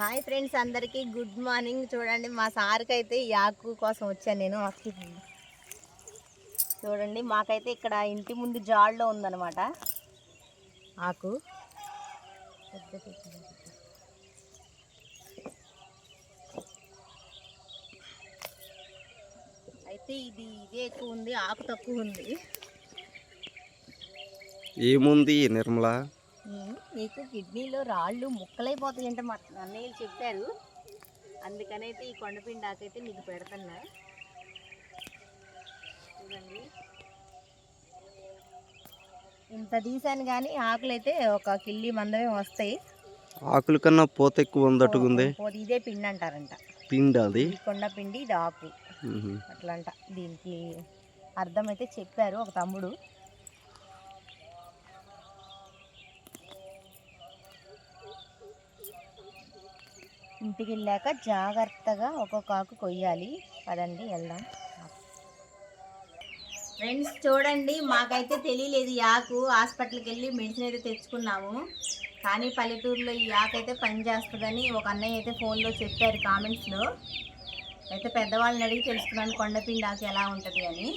Hi friends అందరికీ good morning చూడండి. మా సార్కి అయితే ఈ ఆకు కోసం వచ్చాను నేను చూడండి మాకైతే ఇక్కడ ఇంటి ముందు జాడ్లో ఉందన్నమాట. ఆకు. పెద్ద అయితే ఇది ఇదే ఎక్కువ ఉంది ఆకు తక్కువ ఉంది. ఏముంది నిర్మలా? నీకు కిడ్నీలో రాళ్ళు ముక్కలైపోతాయంటే మా అన్నయ్యలు చెప్పారు. అందుకనైతే ఈ కొండపిండి ఆకైతే నీకు పెడుతున్నా. చూడండి. ఇంత తీసాను కానీ ఆకులు అయితే ఒక కిల్లి మందమే వస్తాయి. ఆకుల కన్నా పూత ఎక్కువ ఉందట్టుకుంది పోతే ఇదే పిండి అంటారంట. పిండి అది? కొండ పిండి ఇది ఆకు. అట్లా అంట దీనికి అర్థం అయితే చెప్పారు ఒక తమ్ముడు. ఇంటికి వెళ్ళాక జాగ్రత్తగా ఒక్కొక్క ఆకు కొయ్యాలి. పదండి వెళ్దాం. ఫ్రెండ్స్ చూడండి మాకైతే తెలియలేదు ఈ ఆకు. హాస్పిటల్కి వెళ్ళి మెడిసిన్ అయితే తెచ్చుకున్నాము. కానీ పల్లెటూరులో ఈ ఆకు అయితే పనిచేస్తుందని ఒక అన్నయ్య అయితే ఫోన్లో చెప్పారు కామెంట్స్లో. అయితే పెద్దవాళ్ళని అడిగి తెలుసుకున్నాను కొండపిండి ఆకు ఎలా ఉంటుంది అని.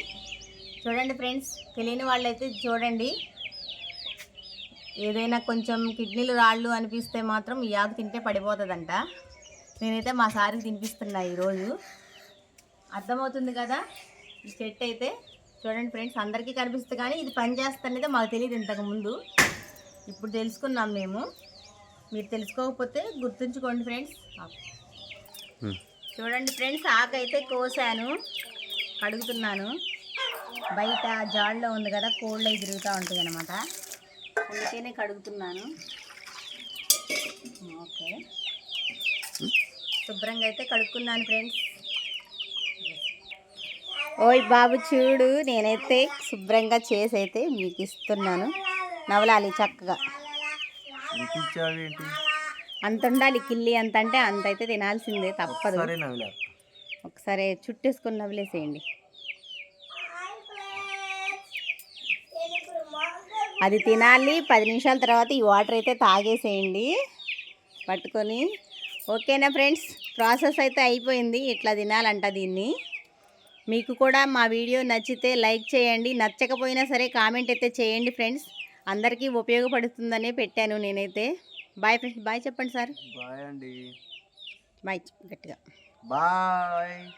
చూడండి ఫ్రెండ్స్ తెలియని వాళ్ళైతే చూడండి. ఏదైనా కొంచెం కిడ్నీలు రాళ్ళు అనిపిస్తే మాత్రం ఈ ఆకు తింటే పడిపోతుందంట. నేనైతే మా సారికి తినిపిస్తున్నా ఈరోజు. అర్థమవుతుంది కదా? ఈ చెట్టు అయితే చూడండి ఫ్రెండ్స్ అందరికీ కనిపిస్తుంది కానీ ఇది పని చేస్తుందనేది మాకు తెలియదు ఇంతకు ముందు. ఇప్పుడు తెలుసుకున్నాం మేము. మీరు తెలుసుకోకపోతే గుర్తుంచుకోండి ఫ్రెండ్స్. చూడండి ఫ్రెండ్స్ ఆకు అయితే కోసాను. కడుగుతున్నాను. బయట జాడ్లో ఉంది కదా కోళ్ళు అవి తిరుగుతూ ఉంటుంది అనమాట అందుకనే కడుగుతున్నాను. ఓకే. శుభ్రంగా అయితే కడుక్కున్నాను ఫ్రెండ్స్. ఓయ్ బాబు చూడు నేనైతే శుభ్రంగా చేసి అయితే మీకు ఇస్తున్నాను. నవలాలి చక్కగా. అంత ఉండాలి కిల్లి అంత అంటే అంత అయితే తినాల్సిందే తప్పదు. ఒకసారి చుట్టేసుకొని నవ్వులేసేయండి అది తినాలి. పది నిమిషాల తర్వాత ఈ వాటర్ అయితే తాగేసేయండి. పట్టుకొని. ఓకేనా ఫ్రెండ్స్? ప్రాసెస్ అయితే అయిపోయింది. ఇట్లా తినాలంట దీన్ని. మీకు కూడా మా వీడియో నచ్చితే లైక్ చేయండి. నచ్చకపోయినా సరే కామెంట్ అయితే చేయండి ఫ్రెండ్స్. అందరికీ ఉపయోగపడుతుందనే పెట్టాను నేనైతే. Bye friends. బాయ్ చెప్పండి సార్. బాయ్ అండి. బాయ్. గట్టిగా. బాయ్.